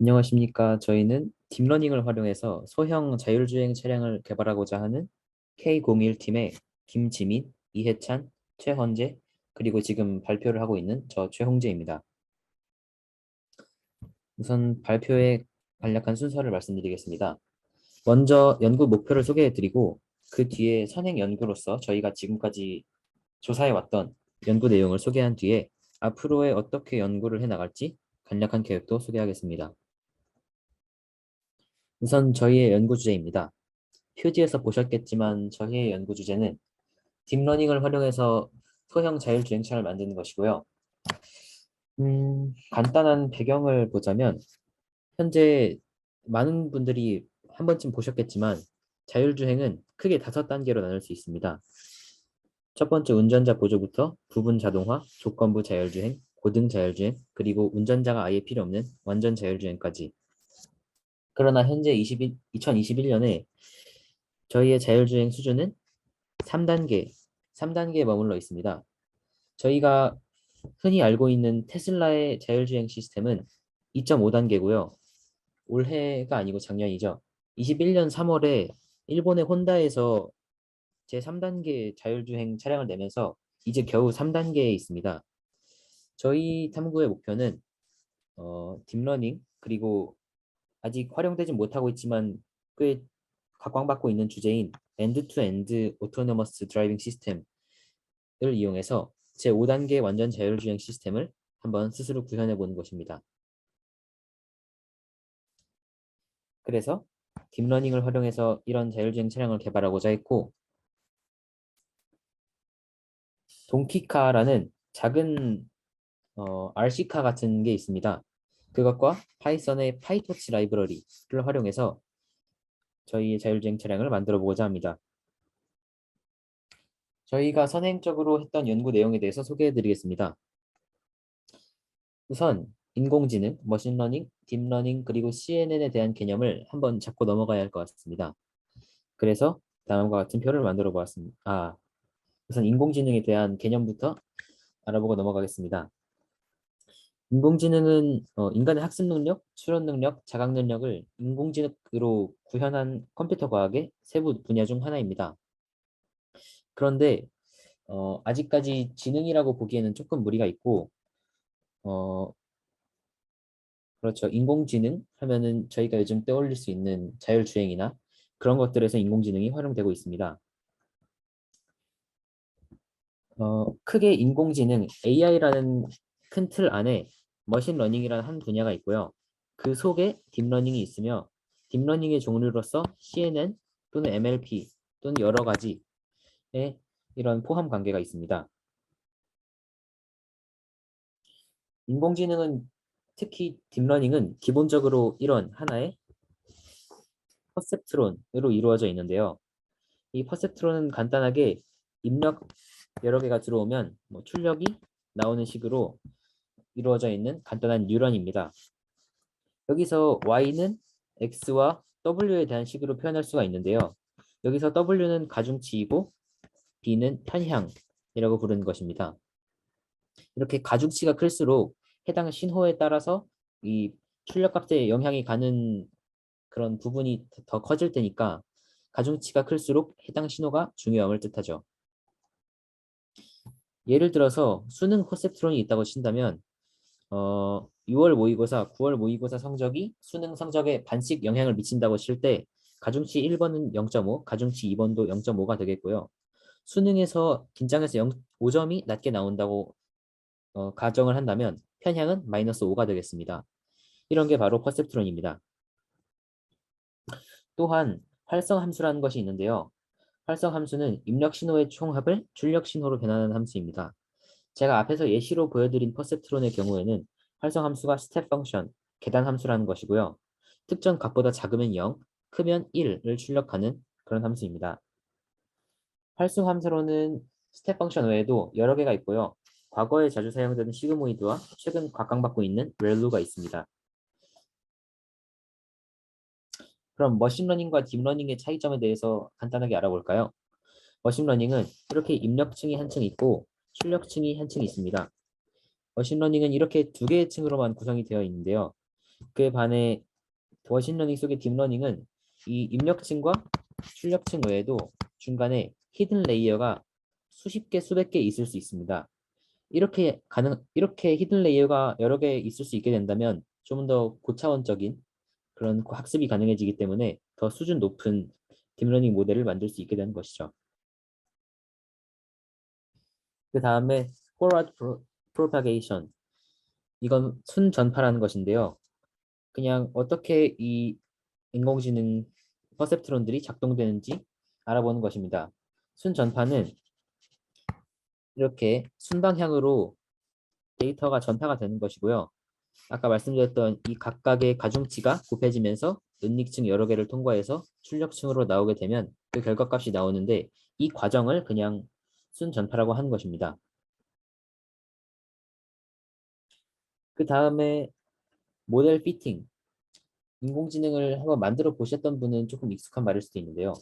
안녕하십니까. 저희는 딥러닝을 활용해서 소형 자율주행 차량을 개발하고자 하는 K01팀의 김지민, 이해찬, 최헌재, 그리고 지금 발표를 하고 있는 저 최홍재입니다. 우선 발표의 간략한 순서를 말씀드리겠습니다. 먼저 연구 목표를 소개해드리고 그 뒤에 선행 연구로서 저희가 지금까지 조사해왔던 연구 내용을 소개한 뒤에 앞으로의 어떻게 연구를 해나갈지 간략한 계획도 소개하겠습니다. 우선 저희의 연구 주제입니다. 표지에서 보셨겠지만 저희의 연구 주제는 딥러닝을 활용해서 소형 자율주행차를 만드는 것이고요. 음, 간단한 배경을 보자면 현재 많은 분들이 한 번쯤 보셨겠지만 자율주행은 크게 다섯 단계로 나눌 수 있습니다. 첫 번째 운전자 보조부터 부분 자동화, 조건부 자율주행, 고등 자율주행, 그리고 운전자가 아예 필요 없는 완전 자율주행까지 그러나 현재 21, 2021년에 저희의 자율주행 수준은 3단계, 3단계에 머물러 있습니다. 저희가 흔히 알고 있는 테슬라의 자율주행 시스템은 2.5단계고요. 올해가 아니고 작년이죠. 21년 3월에 일본의 혼다에서 제3단계 자율주행 차량을 내면서 이제 겨우 3단계에 있습니다. 저희 탐구의 목표는 어, 딥러닝 그리고 아직 활용되지 못하고 있지만 꽤 각광받고 있는 주제인 엔드-투-엔드 오토노머스 드라이빙 시스템을 이용해서 제5단계 완전 자율주행 시스템을 한번 스스로 구현해 보는 것입니다. 그래서 딥러닝을 활용해서 이런 자율주행 차량을 개발하고자 했고 동키카라는 작은 어, RC카 같은 게 있습니다. 그것과 파이썬의 파이토치 라이브러리를 활용해서 저희의 자율주행 차량을 만들어 보고자 합니다. 저희가 선행적으로 했던 연구 내용에 대해서 소개해 드리겠습니다. 우선 인공지능, 머신러닝, 딥러닝, 그리고 CNN에 대한 개념을 한번 잡고 넘어가야 할 것 같습니다. 그래서 다음과 같은 표를 만들어 보았습니다. 아, 우선 인공지능에 대한 개념부터 알아보고 넘어가겠습니다. 인공지능은 어, 인간의 학습 능력, 추론 능력, 자각 능력을 인공지능으로 구현한 컴퓨터 과학의 세부 분야 중 하나입니다. 그런데 어, 아직까지 지능이라고 보기에는 조금 무리가 있고 어, 그렇죠. 인공지능 하면은 저희가 요즘 떠올릴 수 있는 자율주행이나 그런 것들에서 인공지능이 활용되고 있습니다. 어, 크게 인공지능 AI라는 큰 틀 안에 머신러닝이라는 한 분야가 있고요. 그 속에 딥러닝이 있으며 딥러닝의 종류로서 CNN 또는 MLP 또는 여러 가지의 이런 포함 관계가 있습니다. 인공지능은 특히 딥러닝은 기본적으로 이런 하나의 퍼셉트론으로 이루어져 있는데요. 이 퍼셉트론은 간단하게 입력 여러 개가 들어오면 뭐 출력이 나오는 식으로 이루어져 있는 간단한 뉴런입니다. 여기서 y는 x와 w에 대한 식으로 표현할 수가 있는데요. 여기서 w는 가중치이고 b는 편향이라고 부르는 것입니다. 이렇게 가중치가 클수록 해당 신호에 따라서 이 출력값에 영향이 가는 그런 부분이 더 커질 테니까 가중치가 클수록 해당 신호가 중요함을 뜻하죠. 예를 들어서 수능 퍼셉트론이 있다고 친다면 어, 6월 모의고사, 9월 모의고사 성적이 수능 성적에 반씩 영향을 미친다고 칠 때 가중치 1번은 0.5, 가중치 2번도 0.5가 되겠고요. 수능에서 긴장해서 0, 5점이 낮게 나온다고 어, 가정을 한다면 편향은 마이너스 5가 되겠습니다. 이런 게 바로 퍼셉트론입니다. 또한 활성 함수라는 것이 있는데요. 활성 함수는 입력 신호의 총합을 출력 신호로 변하는 함수입니다. 제가 앞에서 예시로 보여드린 퍼셉트론의 경우에는 활성 함수가 스텝 펑션, 계단 함수라는 것이고요. 특정 값보다 작으면 0, 크면 1을 출력하는 그런 함수입니다. 활성 함수로는 스텝 펑션 외에도 여러 개가 있고요. 과거에 자주 사용되는 시그모이드와 최근 각광받고 있는 렐루가 있습니다. 그럼 머신러닝과 딥러닝의 차이점에 대해서 간단하게 알아볼까요? 머신러닝은 이렇게 입력층이 한 층 있고 출력층이 한 층 있습니다. 머신러닝은 이렇게 두 개의 층으로만 구성이 되어 있는데요. 그에 반해 머신러닝 속의 딥러닝은 이 입력층과 출력층 외에도 중간에 히든 레이어가 수십 개, 수백 개 있을 수 있습니다. 이렇게 가능 이렇게 히든 레이어가 여러 개 있을 수 있게 된다면 좀 더 고차원적인 그런 학습이 가능해지기 때문에 더 수준 높은 딥러닝 모델을 만들 수 있게 되는 것이죠. 그 다음에 forward pro- propagation 이건 순전파라는 것인데요. 그냥 어떻게 이 인공지능 퍼셉트론들이 작동되는지 알아보는 것입니다. 순전파는 이렇게 순방향으로 데이터가 전파가 되는 것이고요. 아까 말씀드렸던 이 각각의 가중치가 곱해지면서 은닉층 여러 개를 통과해서 출력층으로 나오게 되면 그 결과값이 나오는데 이 과정을 그냥 순 전파라고 하는 것입니다. 그 다음에 모델 피팅. 인공지능을 한번 만들어 보셨던 분은 조금 익숙한 말일 수도 있는데요.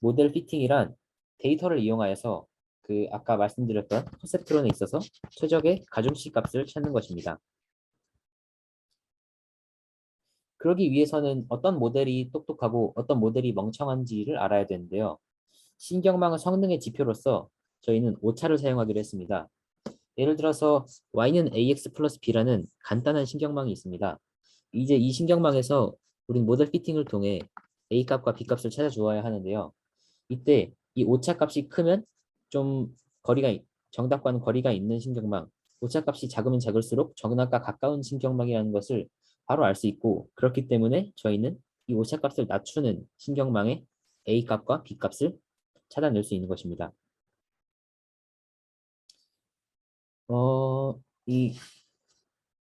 모델 피팅이란 데이터를 이용하여서 그 아까 말씀드렸던 퍼셉트론에 있어서 최적의 가중치 값을 찾는 것입니다. 그러기 위해서는 어떤 모델이 똑똑하고 어떤 모델이 멍청한지를 알아야 되는데요. 신경망 성능의 지표로서 저희는 오차를 사용하기로 했습니다. 예를 들어서 y는 ax 플러스 b라는 간단한 신경망이 있습니다. 이제 이 신경망에서 우린 모델 피팅을 통해 a 값과 b 값을 찾아주어야 하는데요. 이때 이 오차 값이 크면 좀 거리가 있- 정답과는 거리가 있는 신경망, 오차 값이 작으면 작을수록 정답과 가까운 신경망이라는 것을 바로 알 수 있고 그렇기 때문에 저희는 이 오차 값을 낮추는 신경망의 a 값과 b 값을 찾아낼 수 있는 것입니다. 어, 이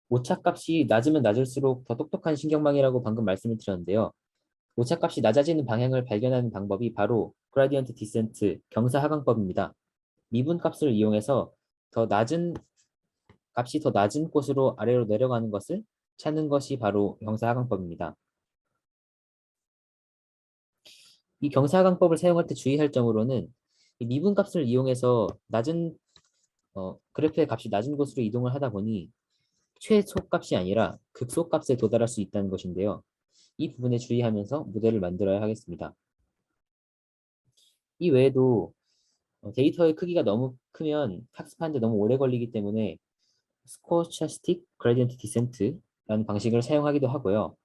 오차값이 낮으면 낮을수록 더 똑똑한 신경망이라고 방금 말씀을 드렸는데요. 오차값이 낮아지는 방향을 발견하는 방법이 바로 그라디언트 디센트 경사 하강법입니다. 미분값을 이용해서 더 낮은 값이 더 낮은 곳으로 아래로 내려가는 것을 찾는 것이 바로 경사 하강법입니다. 이 경사 하강법을 사용할 때 주의할 점으로는 이 미분값을 이용해서 낮은 어, 그래프의 값이 낮은 곳으로 이동을 하다 보니 최소값이 아니라 극소값에 도달할 수 있다는 것인데요. 이 부분에 주의하면서 모델을 만들어야 하겠습니다. 이 외에도 어, 데이터의 크기가 너무 크면 학습하는데 너무 오래 걸리기 때문에 스코차스틱 그레디언트 디센트라는 방식을 사용하기도 하고요.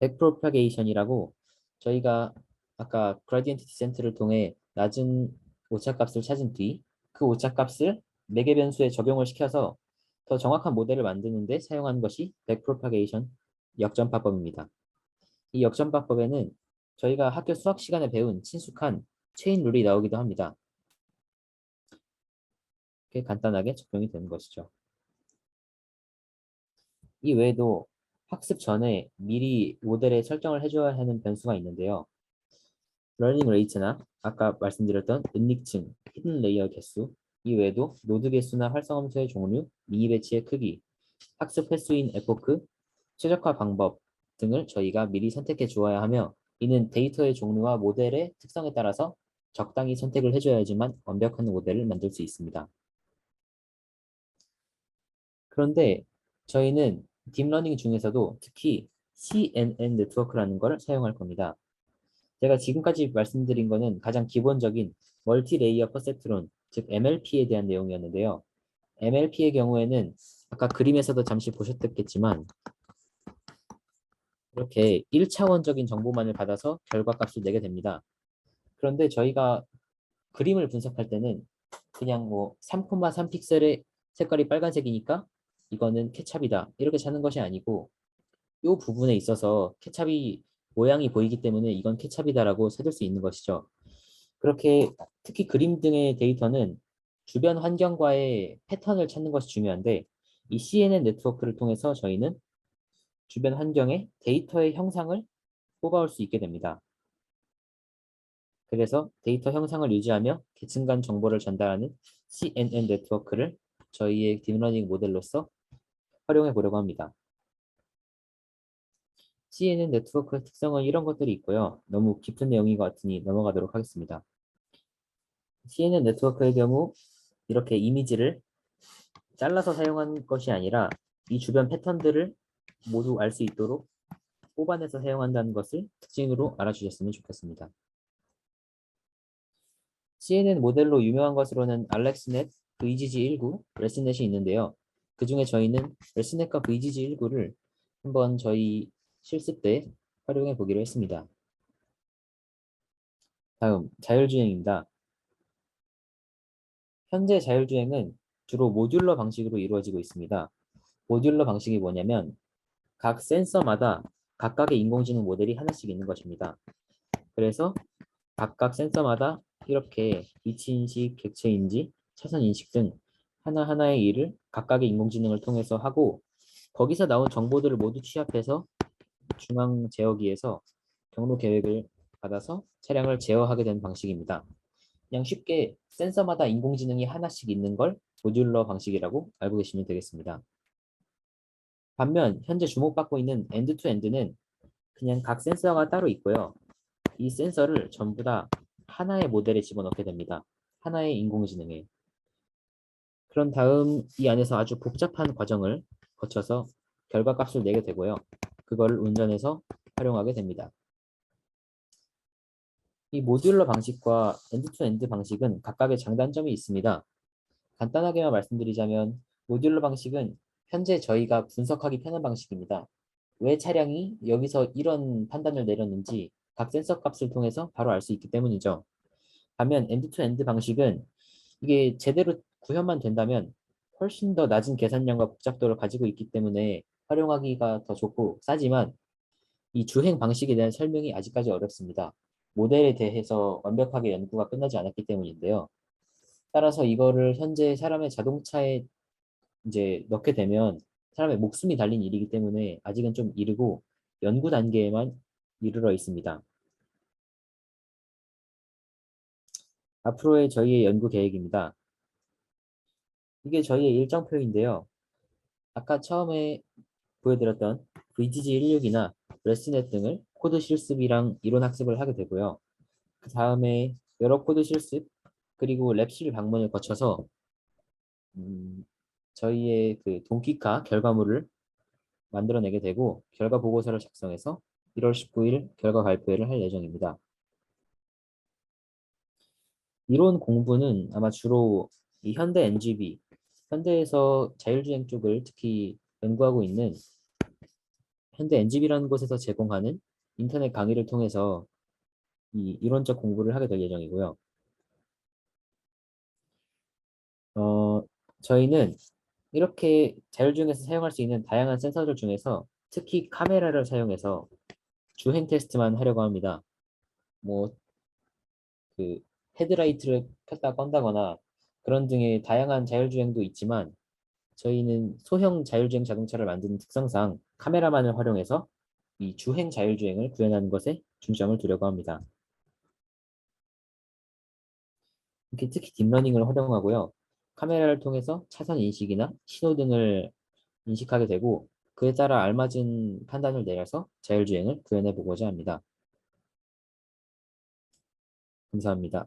백프로파게이션이라고 저희가 아까 그라디언트 디센트를 통해 낮은 오차값을 찾은 뒤 그 오차값을 매개 변수에 적용을 시켜서 더 정확한 모델을 만드는 데 사용하는 것이 백프로파게이션 역전파법입니다. 이 역전파법에는 저희가 학교 수학 시간에 배운 친숙한 체인 룰이 나오기도 합니다. 이렇게 간단하게 적용이 되는 것이죠. 이 외에도 학습 전에 미리 모델에 설정을 해줘야 하는 변수가 있는데요. 러닝 레이트나 아까 말씀드렸던 은닉층, 히든 레이어 개수, 이 외에도 노드 개수나 활성함수의 종류, 미니 배치의 크기, 학습 횟수인 에포크, 최적화 방법 등을 저희가 미리 선택해 주어야 하며 이는 데이터의 종류와 모델의 특성에 따라서 적당히 선택을 해줘야지만 완벽한 모델을 만들 수 있습니다. 그런데 저희는 딥러닝 중에서도 특히 CNN 네트워크라는 걸 사용할 겁니다. 제가 지금까지 말씀드린 거는 가장 기본적인 멀티 레이어 퍼셉트론, 즉 MLP에 대한 내용이었는데요. MLP의 경우에는 아까 그림에서도 잠시 보셨겠지만 이렇게 1차원적인 정보만을 받아서 결과값을 내게 됩니다. 그런데 저희가 그림을 분석할 때는 그냥 뭐 3,3 픽셀의 색깔이 빨간색이니까 이거는 케찹이다 이렇게 찾는 것이 아니고 이 부분에 있어서 케찹이 모양이 보이기 때문에 이건 케찹이다라고 찾을 수 있는 것이죠. 그렇게 특히 그림 등의 데이터는 주변 환경과의 패턴을 찾는 것이 중요한데 이 CNN 네트워크를 통해서 저희는 주변 환경의 데이터의 형상을 뽑아올 수 있게 됩니다. 그래서 데이터 형상을 유지하며 계층 간 정보를 전달하는 CNN 네트워크를 저희의 딥러닝 모델로서 활용해 보려고 합니다. CNN 네트워크의 특성은 이런 것들이 있고요. 너무 깊은 내용인 것 같으니 넘어가도록 하겠습니다. CNN 네트워크의 경우 이렇게 이미지를 잘라서 사용한 것이 아니라 이 주변 패턴들을 모두 알 수 있도록 뽑아내서 사용한다는 것을 특징으로 알아주셨으면 좋겠습니다. CNN 모델로 유명한 것으로는 알렉스넷, VGG19, 레스넷이 있는데요. 그 중에 저희는 레스넷과 VGG19를 한번 저희 실습 때 활용해 보기로 했습니다. 다음, 자율주행입니다. 현재 자율주행은 주로 모듈러 방식으로 이루어지고 있습니다. 모듈러 방식이 뭐냐면 각 센서마다 각각의 인공지능 모델이 하나씩 있는 것입니다. 그래서 각각 센서마다 이렇게 위치인식, 객체인지, 차선인식 등 하나하나의 일을 각각의 인공지능을 통해서 하고 거기서 나온 정보들을 모두 취합해서 중앙 제어기에서 경로 계획을 받아서 차량을 제어하게 되는 방식입니다. 그냥 쉽게 센서마다 인공지능이 하나씩 있는 걸 모듈러 방식이라고 알고 계시면 되겠습니다. 반면 현재 주목받고 있는 엔드투엔드는 그냥 각 센서가 따로 있고요. 이 센서를 전부 다 하나의 모델에 집어넣게 됩니다. 하나의 인공지능에. 그런 다음 이 안에서 아주 복잡한 과정을 거쳐서 결과값을 내게 되고요. 그거를 운전해서 활용하게 됩니다. 이 모듈러 방식과 엔드-투-엔드 방식은 각각의 장단점이 있습니다. 간단하게만 말씀드리자면 모듈러 방식은 현재 저희가 분석하기 편한 방식입니다. 왜 차량이 여기서 이런 판단을 내렸는지 각 센서 값을 통해서 바로 알 수 있기 때문이죠. 반면 엔드-투-엔드 방식은 이게 제대로 구현만 된다면 훨씬 더 낮은 계산량과 복잡도를 가지고 있기 때문에 활용하기가 더 좋고 싸지만 이 주행 방식에 대한 설명이 아직까지 어렵습니다. 모델에 대해서 완벽하게 연구가 끝나지 않았기 때문인데요. 따라서 이거를 현재 사람의 자동차에 이제 넣게 되면 사람의 목숨이 달린 일이기 때문에 아직은 좀 이르고 연구 단계에만 이르러 있습니다. 앞으로의 저희의 연구 계획입니다. 이게 저희의 일정표인데요. 아까 처음에 보여드렸던 VGG16이나 레스넷 등을 코드 실습이랑 이론 학습을 하게 되고요. 그 다음에 여러 코드 실습 그리고 랩실 방문을 거쳐서 음, 저희의 그 동키카 결과물을 만들어내게 되고 결과 보고서를 작성해서 1월 19일 결과 발표를 할 예정입니다. 이론 공부는 아마 주로 이 현대 NGV, 현대에서 자율주행 쪽을 특히 연구하고 있는 현대 NGV라는 곳에서 제공하는 인터넷 강의를 통해서 이 이론적 공부를 하게 될 예정이고요. 어, 저희는 이렇게 자율주행에서 사용할 수 있는 다양한 센서들 중에서 특히 카메라를 사용해서 주행 테스트만 하려고 합니다. 뭐, 그, 헤드라이트를 켰다 껐다거나 그런 등의 다양한 자율주행도 있지만 저희는 소형 자율주행 자동차를 만드는 특성상 카메라만을 활용해서 이 주행 자율주행을 구현하는 것에 중점을 두려고 합니다. 이렇게 특히 딥러닝을 활용하고요. 카메라를 통해서 차선 인식이나 신호 등을 인식하게 되고 그에 따라 알맞은 판단을 내려서 자율주행을 구현해 보고자 합니다. 감사합니다.